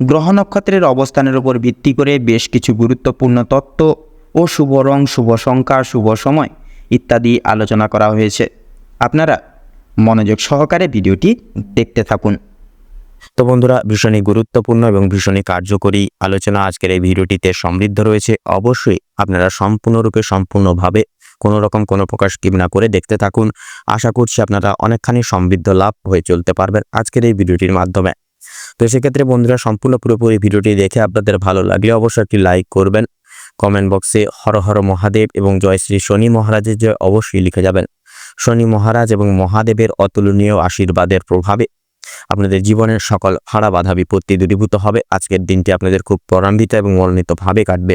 গ্রহ নক্ষত্রের অবস্থানের উপর ভিত্তি করে বেশ কিছু গুরুত্বপূর্ণ তত্ত্ব ও শুভ রং, শুভ সংখ্যা, শুভ সময় ইত্যাদি আলোচনা করা হয়েছে। আপনারা মনোযোগ সহকারে ভিডিওটি দেখতে থাকুন। তো বন্ধুরা, ভীষণই গুরুত্বপূর্ণ এবং ভীষণই কার্যকরী আলোচনা আজকের এই ভিডিওটিতে সমৃদ্ধ রয়েছে। অবশ্যই আপনারা সম্পূর্ণরূপে, সম্পূর্ণভাবে কোনো রকম কোনো প্রকার স্কিপ না করে দেখতে থাকুন। আশা করছি আপনারা অনেকখানি সমৃদ্ধ লাভ হয়ে চলতে পারবেন আজকের এই ভিডিওটির মাধ্যমে। তো সেক্ষেত্রে বন্ধুরা, সম্পূর্ণ পুরোপুরি ভিডিওটি দেখে আপনাদের ভালো লাগলে অবশ্যই একটি লাইক করবেন। কমেন্ট বক্সে হর হর মহাদেব এবং জয় শ্রী শনি মহারাজের জয় অবশ্যই লিখে যাবেন। শনি মহারাজ এবং মহাদেবের অতুলনীয় আশীর্বাদের প্রভাবে আপনাদের জীবনের সকল হারা বাধা বিপত্তি দূরীভূত হবে। আজকের দিনটি আপনাদের খুব ত্বরান্বিত এবং মনোনীতভাবে কাটবে।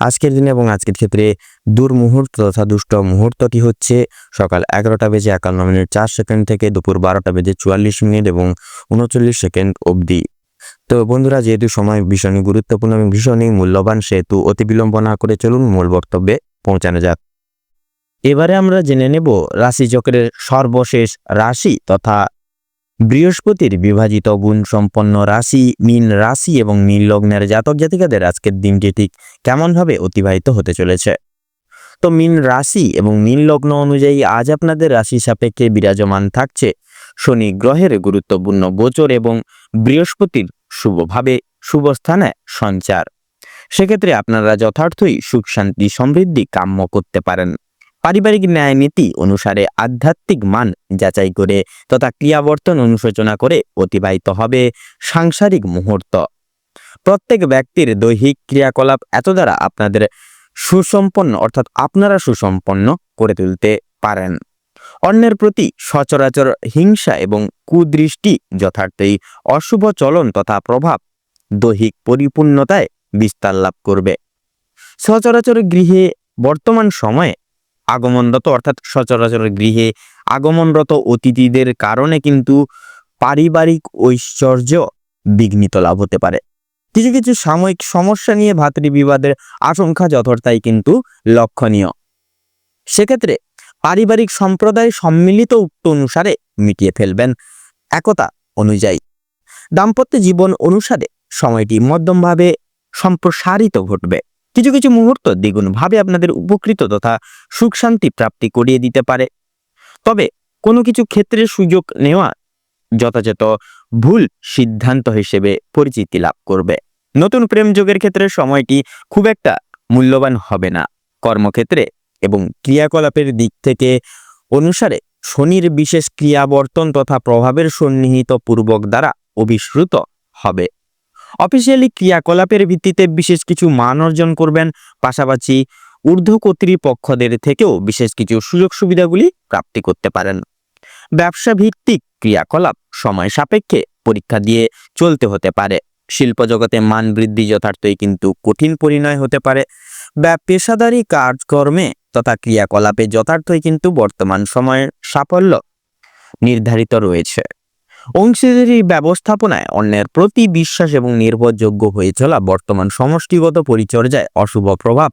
আজকের দিনে এবং আজকের ক্ষেত্রে দুর্মুহূর্ত তথা দুষ্ট মুহূর্তটি হচ্ছে সকাল এগারোটা বেজে একান্ন মিনিট চার সেকেন্ড থেকে দুপুর বারোটা বেজে চুয়াল্লিশ মিনিট এবং উনচল্লিশ সেকেন্ড অবধি। তো বন্ধুরা, যেহেতু সময় ভীষণই গুরুত্বপূর্ণ এবং ভীষণই মূল্যবান, সেহেতু অতি বিলম্ব না করে চলুন মূল বক্তব্যে পৌঁছানো যাক। এবারে আমরা জেনে নেব রাশিচক্রের সর্বশেষ রাশি তথা বৃহস্পতির বিভাজিত গুণ সম্পন্ন রাশি, মীন রাশি এবং নীল লগ্নের জাতক জাতিকাদের আজকের দিনটি ঠিক কেমনভাবে অতিবাহিত হতে চলেছে? তো মীন রাশি এবং নীল লগ্ন অনুযায়ী আজ আপনাদের রাশি সাপেক্ষে বিরাজমান থাকছে শনি গ্রহের গুরুত্বপূর্ণ গোচর এবং বৃহস্পতির শুভভাবে শুভ স্থানে সঞ্চার। সেক্ষেত্রে আপনারা যথার্থই সুখ শান্তি সমৃদ্ধি কাম্য করতে পারেন। পারিবারিক ন্যায় নীতি অনুসারে আধ্যাত্মিক মান যাচাই করে তথা ক্রিয়াবর্তন অনুশোচনা করে অতিবাহিত হবে সাংসারিক মুহূর্ত। প্রত্যেক ব্যক্তির দৈহিক ক্রিয়াকলাপ এত দ্বারা আপনাদের সুসম্পন্ন, অর্থাৎ আপনারা সুসম্পন্ন করে তুলতে পারেন। অন্যের প্রতি সচরাচর হিংসা এবং কুদৃষ্টি যথার্থই অশুভ চলন তথা প্রভাব দৈহিক পরিপূর্ণতায় বিস্তার লাভ করবে। সচরাচর গৃহে বর্তমান সময়ে আগমনরত, অর্থাৎ সচরাচর গৃহে আগমনরত অতিথিদের কারণে কিন্তু পারিবারিক ঐশ্বর্য বিঘ্নিত লাভ হতে পারে। কিছু কিছু সাময়িক সমস্যা নিয়ে ভাতৃবিবাদের আশঙ্কা যথার্থাই কিন্তু লক্ষণীয়। সেক্ষেত্রে পারিবারিক সম্প্রদায় সম্মিলিত উক্ত অনুসারে মিটিয়ে ফেলবেন একতা অনুযায়ী। দাম্পত্য জীবন অনুসারে সময়টি মধ্যমভাবে সম্প্রসারিত ঘটবে। কিছু কিছু মুহূর্ত দ্বিগুণভাবে আপনাদের উপকৃত তথা সুখ শান্তি প্রাপ্তি করিয়ে দিতে পারে। তবে কোনো কিছু ক্ষেত্রে সুযোগ নেওয়া যথাযথ ভুল সিদ্ধান্ত হিসেবে পরিচিতি লাভ করবে। নতুন প্রেম যোগের ক্ষেত্রে সময়টি খুব একটা মূল্যবান হবে না। কর্মক্ষেত্রে এবং ক্রিয়াকলাপের দিক থেকে অনুসারে শনির বিশেষ ক্রিয়াবর্তন তথা প্রভাবের সন্নিহিত পূর্বক দ্বারা অভিশ্রুত হবে। অফিসিয়ালি ক্রিয়াকলাপের ভিত্তিতে বিশেষ কিছু মান অর্জন করবেন, পাশাপাশি ঊর্ধ্ব কর্তৃপক্ষদের থেকেও বিশেষ কিছু সুযোগ সুবিধাগুলি প্রাপ্তি করতে পারেন। ব্যবসা ভিত্তিক ক্রিয়াকলাপ সময় সাপেক্ষে পরীক্ষা দিয়ে চলতে হতে পারে। শিল্প জগতে মান বৃদ্ধি যথার্থই কিন্তু কঠিন পরিণয় হতে পারে। বা পেশাদারি কাজকর্মে তথা ক্রিয়াকলাপে যথার্থই কিন্তু বর্তমান সময়ের সাফল্য নির্ধারিত রয়েছে। অংশীদারি ব্যবস্থাপনায় অন্যের প্রতি বিশ্বাস এবং নির্ভরযোগ্য হয়ে চলা বর্তমান সমষ্টিগত পরিচর্যায় অশুভ প্রভাব।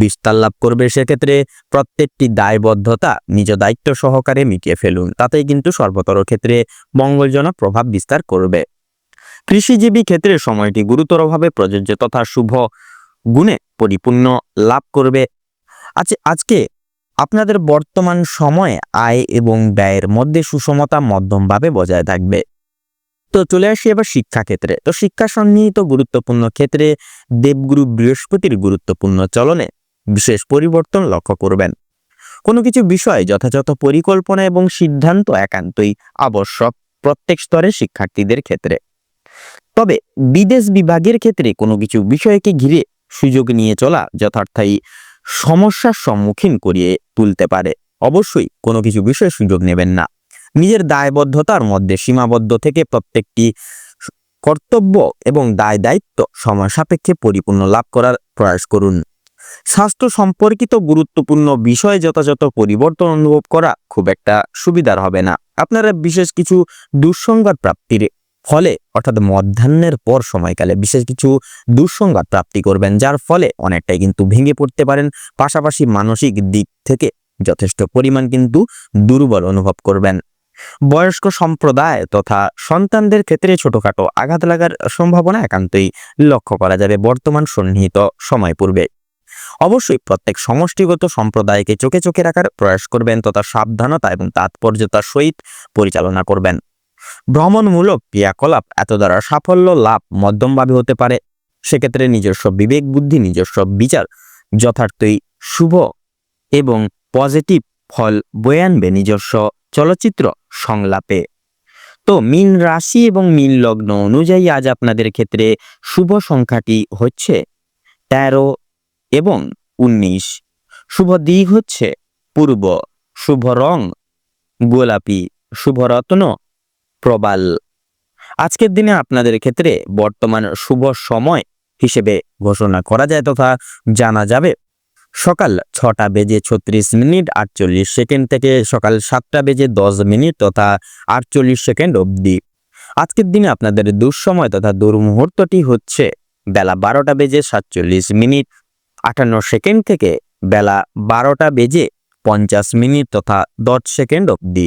বিস্তার লাভ করবে সেক্ষেত্রে প্রত্যেকটি দায়বদ্ধতা নিজ দায়িত্ব সহকারে মিটিয়ে ফেলুন তাতে কিন্তু সর্বতর ক্ষেত্রে মঙ্গলজনক প্রভাব বিস্তার করবে। কৃষিজীবী ক্ষেত্রে সময়টি গুরুতরভাবে প্রযোজ্য তথা শুভ গুণে পরিপূর্ণ লাভ করবে। আচ্ছা আজকে আপনাদের বর্তমান সময়ে আয় এবং ব্যয়ের মধ্যে সুষমতা মধ্যমভাবে বজায় থাকবে। তো চলে আসি এবার শিক্ষা ক্ষেত্রে তো শিক্ষা সন্নিহিত গুরুত্বপূর্ণ ক্ষেত্রে দেবগুরু বৃহস্পতির গুরুত্বপূর্ণ চলনে বিশেষ পরিবর্তন লক্ষ্য করবেন। কোনো কিছু বিষয় যথাযথ পরিকল্পনা এবং সিদ্ধান্ত একান্তই আবশ্যক প্রত্যেক স্তরের শিক্ষার্থীদের ক্ষেত্রে। তবে বিদেশ বিভাগের ক্ষেত্রে কোনো কিছু বিষয়কে ঘিরে সুযোগ নিয়ে চলা যথার্থই সমস্যার সম্মুখীন করিয়ে তুলতে পারে। অবশ্যই কোনো কিছু বিষয়ে সুযোগ নেবেন না। নিজের দায়বদ্ধতার মধ্যে সীমাবদ্ধ থেকে প্রত্যেকটি কর্তব্য এবং দায় দায়িত্ব সময় সাপেক্ষে পরিপূর্ণ লাভ করার প্রয়াস করুন। স্বাস্থ্য সম্পর্কিত গুরুত্বপূর্ণ বিষয়ে যথাযথ পরিবর্তন অনুভব করা খুব একটা সুবিধার হবে না। আপনারা বিশেষ কিছু দুঃসংবাদ প্রাপ্তির ফলে, অর্থাৎ মধ্যাহ্নের পর সময়কালে বিশেষ কিছু দুঃসংবাদ প্রাপ্তি করবেন, যার ফলে অনেকটাই কিন্তু ভেঙে পড়তে পারেন। পাশাপাশি মানসিক দিক থেকে যথেষ্ট পরিমাণ কিন্তু দুর্বল অনুভব করবেন। বয়স্ক সম্প্রদায় তথা সন্তানদের ক্ষেত্রে ছোটখাটো আঘাত লাগার সম্ভাবনা একান্তই লক্ষ্য করা যাবে বর্তমান সন্নিহিত সময় পূর্বে। অবশ্যই প্রত্যেক সমষ্টিগত সম্প্রদায়কে চোখে চোখে রাখার প্রয়াস করবেন, তথা সাবধানতা এবং তাৎপর্যতার সহিত পরিচালনা করবেন। ভ্রমণমূলক ক্রিয়াকলাপ এত দ্বারা সাফল্য, লাভ, মধ্যমভাবে হতে পারে। সেক্ষেত্রে নিজস্ব বিবেক, বুদ্ধি, নিজস্ব বিচার যথার্থই শুভ এবং পজিটিভ ফল বয়ে আনবে নিজস্ব চলচ্চিত্র সংলাপে। তো মিন রাশি এবং মিন লগ্ন অনুযায়ী আজ আপনাদের ক্ষেত্রে শুভ সংখ্যাটি হচ্ছে তেরো এবং উনিশ। শুভ দিক হচ্ছে পূর্ব, শুভ রং গোলাপি, শুভ রত্ন প্রবাল। আজকের দিনে আপনাদের ক্ষেত্রে বর্তমান শুভ সময় হিসেবে ঘোষণা করা যায় তথা জানা যাবে। সকাল ছটা বেজে ছত্রিশ মিনিট আটচল্লিশ সেকেন্ড থেকে সকাল সাতটা বেজে দশ মিনিট তথা আটচল্লিশ সেকেন্ড অবধি। আজকের দিনে আপনাদের দুঃসময় তথা দুর্মুহূর্তটি হচ্ছে বেলা বারোটা বেজে সাতচল্লিশ মিনিট, আটান্ন সেকেন্ড থেকে বেলা বারোটা বেজে পঞ্চাশ মিনিট তথা দশ সেকেন্ড অবধি।